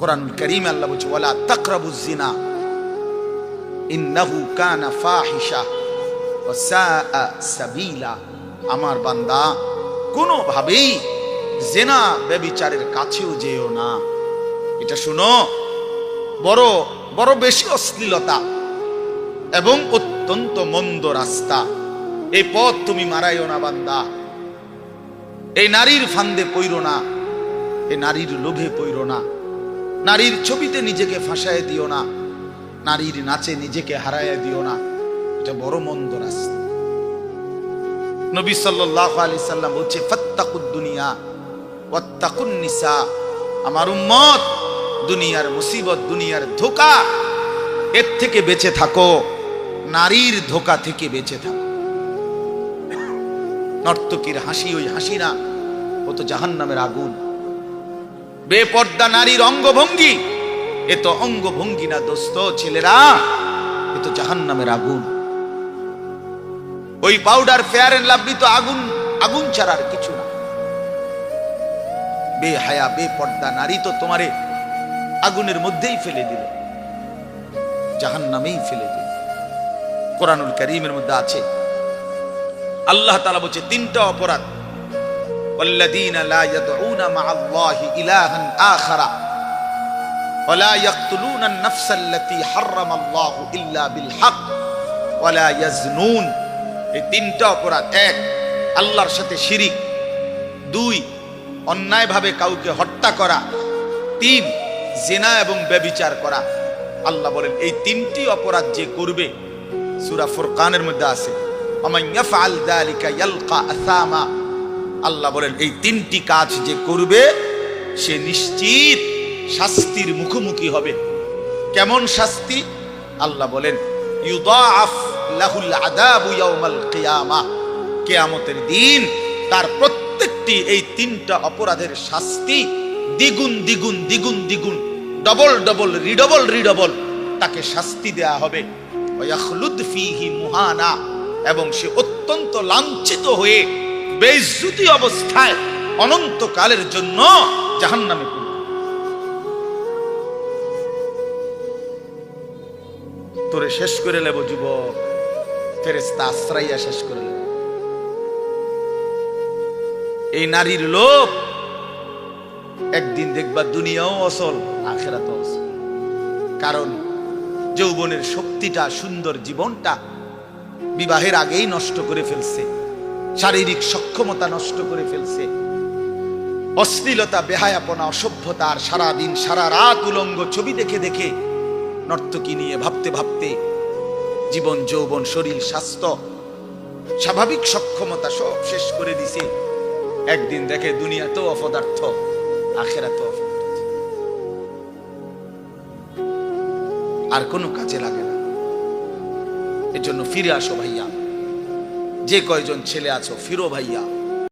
কোরআনুল করিম আল্লাহ বলছে, ওয়ালা তাকরাবুজ জিনা কানা ফাহিশা ওয়া সাবিলা। আমার বান্দা, কোনোভাবেই জেনা ব্যবিচারের কাছেও যেও না। এটা শুনো, বড় বড় বেশি অশ্লীলতা এবং অত্যন্ত মন্দ রাস্তা। এই পথ তুমি মারাইও না বান্দা। এই নারীর ফান্দে পইরো না এই নারীর লোভে পইরো না। নারীর ছবিতে নিজেকে ফাঁসায় দিও না। নারীর নাচে নিজেকে হারায় দিও না। এটা বড় মন্দ রাস্তা। নবী সাল্লাল্লাহু আলাইহি সাল্লাম বলছে, ফাত্তাকুদ দুনিয়া, ওয়াত্তাকুন নিসা। আমার উম্মত, দুনিয়ার মুসিবত, দুনিয়ার ধোকা, এর থেকে বেঁচে থাকো। নারীর ধোকা থেকে বেঁচে থাকো। নর্তকীর হাসি, ওই হাসি না ও তো জাহান্নামের আগুন। বেপর্দা নারীর অঙ্গভঙ্গি। এ তো অঙ্গভঙ্গি না, দোস্ত, ছেলেরা। এ তো জাহান্নামের আগুন। ওই পাউডার, ফেয়ার এন্ড লাভলি তো আগুন আগুন ছাড়ার কিছু না। বে হায়া বে পর্দা নারী তো তোমারে আগুনের মধ্যেই ফেলে দিল। জাহান নামেই ফেলে দিল। কোরআনুল করিমের মধ্যে আছে। আল্লাহ তালা বলছে, তিনটা অপরাধ والذين لا يدعون مع الله إلها آخر ولا يقتلون النفس التي حرم الله إلا بالحق ولا يزنون এই তিনটা অপরাধ এক আল্লাহর সাথে শিরিক দুই অন্যায়ভাবে কাউকে হত্যা করা তিন জেনা এবং ব্যবিচার করা আল্লাহ বলেন এই তিনটি অপরাধ যে করবে সূরা ফুরকানের মধ্যে আছে ومن يفعل ذلك يلقى أثاما আল্লাহ বলেন, এই তিনটি কাজ যে করবে, সে নিশ্চিত শাস্তির মুখোমুখি হবে। কেমন শাস্তি? আল্লাহ বলেন কিয়ামতের দিন তার প্রত্যেকটি এই তিনটা অপরাধের শাস্তি দ্বিগুণ দ্বিগুণ দ্বিগুণ দ্বিগুণ, ডবল ডবল, রিডবল রিডবল তাকে শাস্তি দেয়া হবে। মুহানা এবং সে অত্যন্ত লাঞ্ছিত হয়ে বেইজ্জতি অবস্থায় অনন্তকালের জন্য জাহান্নামে পড়বে তোরে শেষ করে নেব যুবক। ফেরেস্তা আশ্রাইয়া শেষ করে নেব। এই নারীর লোভ একদিন দেখবা দুনিয়াও অসল আখেরাত অসল। কারণ যৌবনের শক্তিটা, সুন্দর জীবনটা বিবাহের আগেই নষ্ট করে ফেলছে। শারীরিক সক্ষমতা নষ্ট করে ফেলছে। অশ্লীলতা, বেহায়াপনা, অসভ্যতা আর সারাদিন, সারা রাত উলঙ্গ ছবি দেখে দেখে নর্তকী নিয়ে ভাবতে ভাবতে জীবন, যৌবন, শরীর, স্বাস্থ্য, স্বাভাবিক সক্ষমতা সব শেষ করে দিছে। একদিন দেখে দুনিয়া তো অপদার্থ আখেরা তো আর কোনো কাজে লাগে না। এর জন্য ফিরে আসো ভাইয়া। যে কয়জন ছেলে আছো ফিরো ভাইয়া।